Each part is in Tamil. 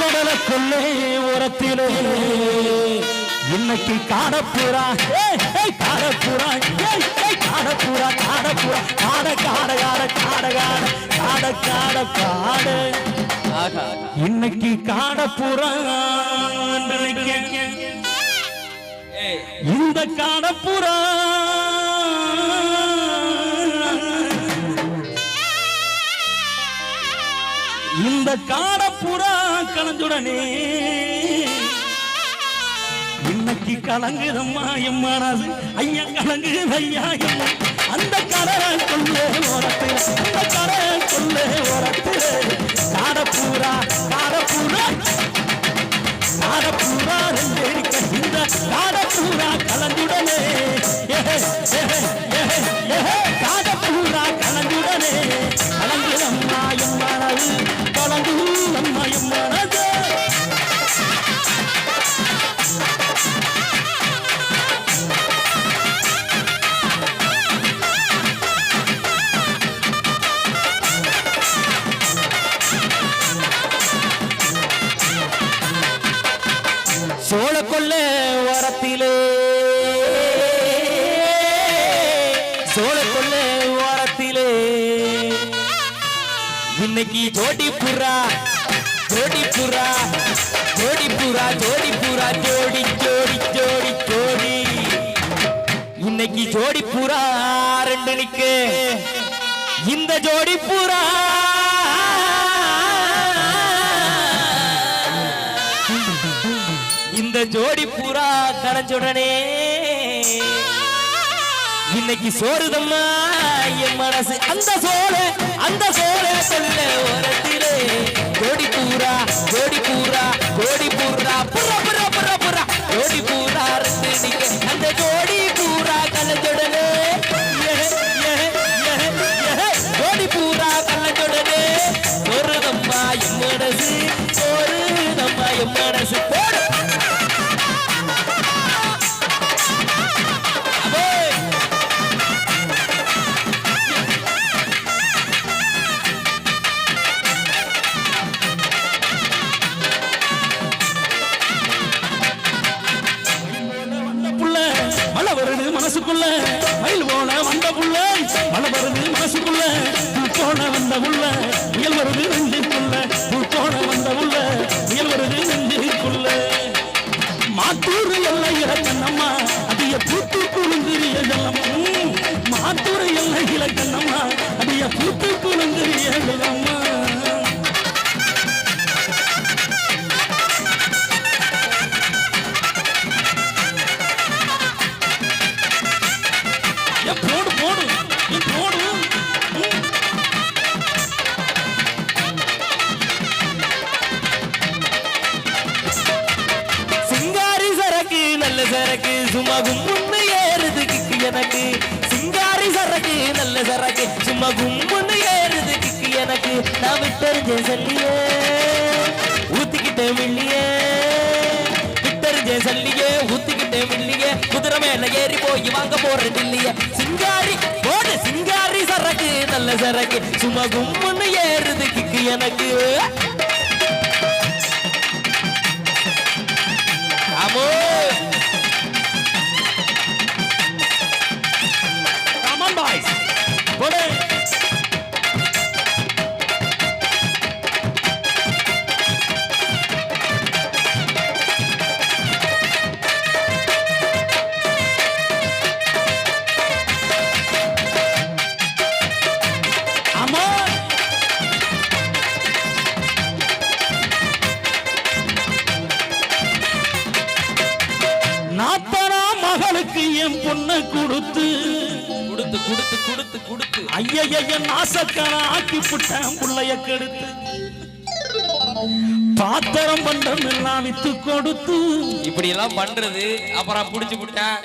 கடலை கொள்ளை ஓரத்திலே. இன்னைக்கு காடப்புறா. காடப்புறா. காடப்புறா காடப்புறா. காட காட காட காட காட. காட காட காடு. இன்னைக்கு காடப்புறா இந்த காடப்புறா. இந்த காடப்புறா கலஞ்சுடனே இன்னைக்கு கலங்குதம்மா என் மனது ஐயா கலங்குது ஐயா அந்த கடலை கொள்ளே ஓரத்தில் அந்த கடலை கொள்ளே ஓரத்தில். காடப்பூரா காடப்பூரா காடப்பூரா ரெண்டு இந்த காடப்பூரா கலந்துடனே. ஏஹே, ஏஹே, ஏஹே, ஏஹே, சோழ கொல்ல ஓரத்திலே. இன்னைக்கு ஜோடி புறா ஜோடி புறா ஜோடி புறா ஜோடி புறா ஜோடி ஜோடி. ஜோடி ஜோடி இன்னைக்கு ஜோடி புறா ரெண்டு நிக்கு. இந்த ஜோடி புறா இந்த ஜோடி புறா கரைஞ்சுடனே இன்னைக்கு சோறுதம்மா என் மனசு அந்த சோழ அந்த சோழ சொல்ல ஓரத்திலே. கோடி பூரா கோடி பூரா கோடி பூரா தோண வந்த உள்ள இயல்வது நெஞ்சு நல்ல சரக்கு சும்மா கும்முன்னு ஏறுது கிக்கு எனக்கு. சிங்காரி சரக்கு நல்ல சரக்கு சும்மா கும்முன்னு ஏறுது கிக்கு எனக்கு. நான் விட்டறிஞ்ச சொல்லியே ஊத்திக்கிட்டேன் வெள்ளியே விட்டறிஞ்ச சொல்லியே ஊத்திக்கிட்டேன் வெள்ளியே குதிரை மேல ஏறி போய் வாங்க போறது இல்லையே சிங்காரி போடு சிங்காரி சரக்கு நல்ல சரக்கு சும்மா கும்முன்னு ஏறுது கிக்கு எனக்கு. நாத்தனா மகளுக்கு என் பொண்ணை கொடுத்து. கொடுத்து கொடுத்து கொடுத்து கொடுத்து. ஐயைய நாசக்கான ஆக்கி புட்டேன் புள்ளைய கெடுத்து. பாத்திரம் பண்டம் எல்லாம் வித்து கொடுத்து. இப்படி எல்லாம் பண்றது அப்புறம் புடிச்சு விட்டேன்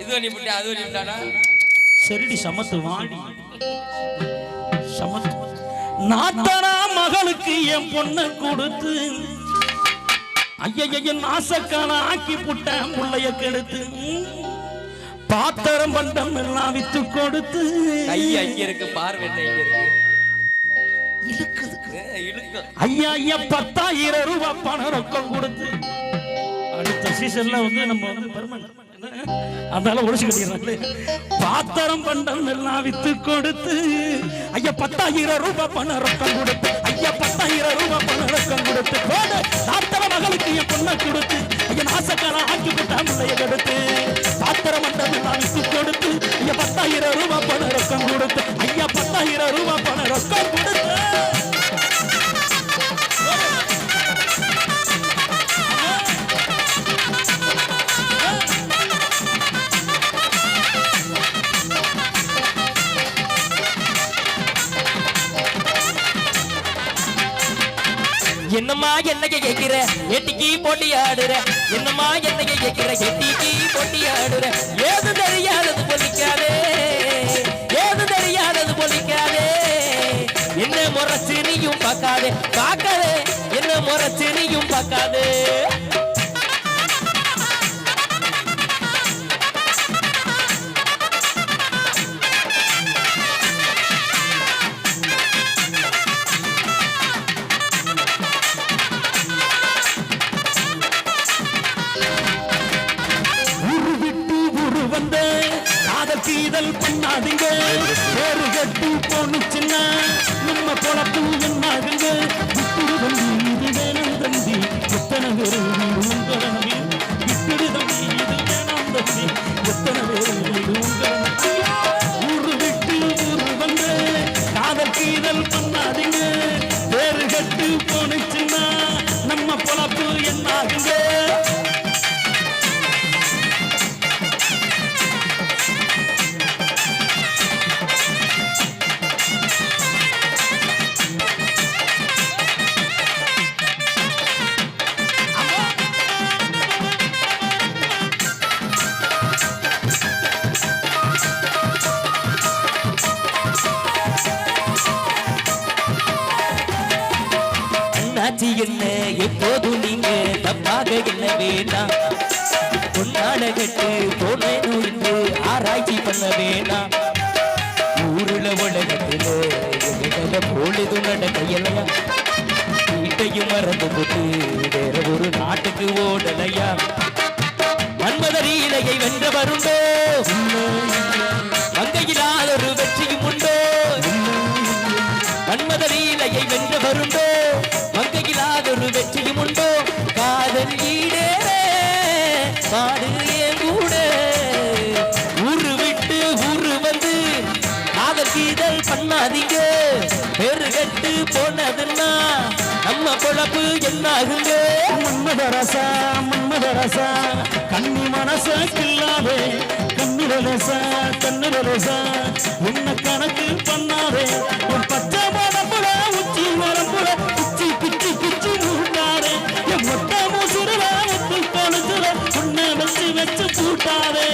இது பண்ணி விட்டேன் அது பண்ணி விட்டானா சரிடி சமத்து வாடி. சமத்து. நாத்தனா மகளுக்கு என் பொண்ணை கொடுத்து. ஐயைய நாசக்கான ஆக்கி புட்டேன் புள்ளைய கெடுத்து பாத்திரம் பண்டம் எல்லாம் வித்து கொடுத்து. கை அங்க இருக்கு பார்வை இங்க இருக்கு. ஐயா ஐயா பத்தாயிரம் ரூபாய் பணம் ரொக்கம் கொடுத்து. அடுத்த சீசன்ல வந்து நம்ம வந்து பெர்மனன்ட் அதனால ஒழிச்சு கட்டிடுறாங்களே பாத்திரம் பண்டம் எல்லாம் வித்து கொடுத்து ஐயா பத்தாயிரம் ரூபாய் பணம் ரொக்கம் கொடுத்து. ஐயா பத்தாயிரம் ரூபாய் பணம் கொடுத்து போடு. தாத்தர மகளுக்கு என் பொண்ணை கொடுத்து ஐயா நாசக்கார ஆக்கி விட்டா முள்ளைய கொடுத்து பாத்திரம் மண்டம் எல்லாம் வித்து கொடுத்து ஐயா பத்தாயிரம் ரூபாய் பணம் கொடுத்து ஐயா பத்தாயிரம் ரூபாய் என்னம்மா என்னைய கேட்கிற எட்டிக்கு போட்டி ஆடுற. என்னம்மா என்னைய கேட்கிற எட்டிக்கு போட்டி ஆடுற. ஏது தெரியாதது பொலிக்காதே. ஏது தெரியாதது பொலிக்காதே. என்ன முறைச்சு நீயும் பார்க்காதே. பார்க்காதே. என்ன முறைச்சு நீயும் பார்க்காதே. பேரு எப்போதும் நீங்க தப்பாக என்ன வேண்டாம். பொன்னாட கட்டு போனேனோ என்று ஆராய்ச்சி பண்ண வேண்டாம். ஊருல உலகத்துல எங்களை பொழுது நடக்கையலையா வீட்டையும் மறந்து போட்டு வேற ஒரு நாட்டுக்கு ஓடலையா? மன்மதரி இலையை வென்றவருண்டோ. பாடு என் கூட. ஊரு விட்டு ஊரு வந்து காதல் கீதல் பண்ணாதீங்க. பெரு கட்டு போனதுன்னா நம்ம பொழப்பு என்னாகுங்க? மன்மதரசா மன்மதரசா கண்ணி மனச கில்லாதே. கண்ணிரலசா கண்ணிரலசா உன்னை கணக்கு பண்ணாதே. உன் பச்சை கூட்டாவே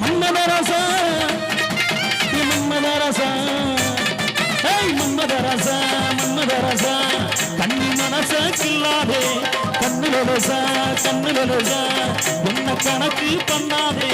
மன்மதரசா. மன்மதரசா. ஏய் மன்மதரசா மன்மதரசா. கண்ணி மனச கில்லாதே கண்ணுல கண்ணுல என்ன கணக்கு பண்ணாதே.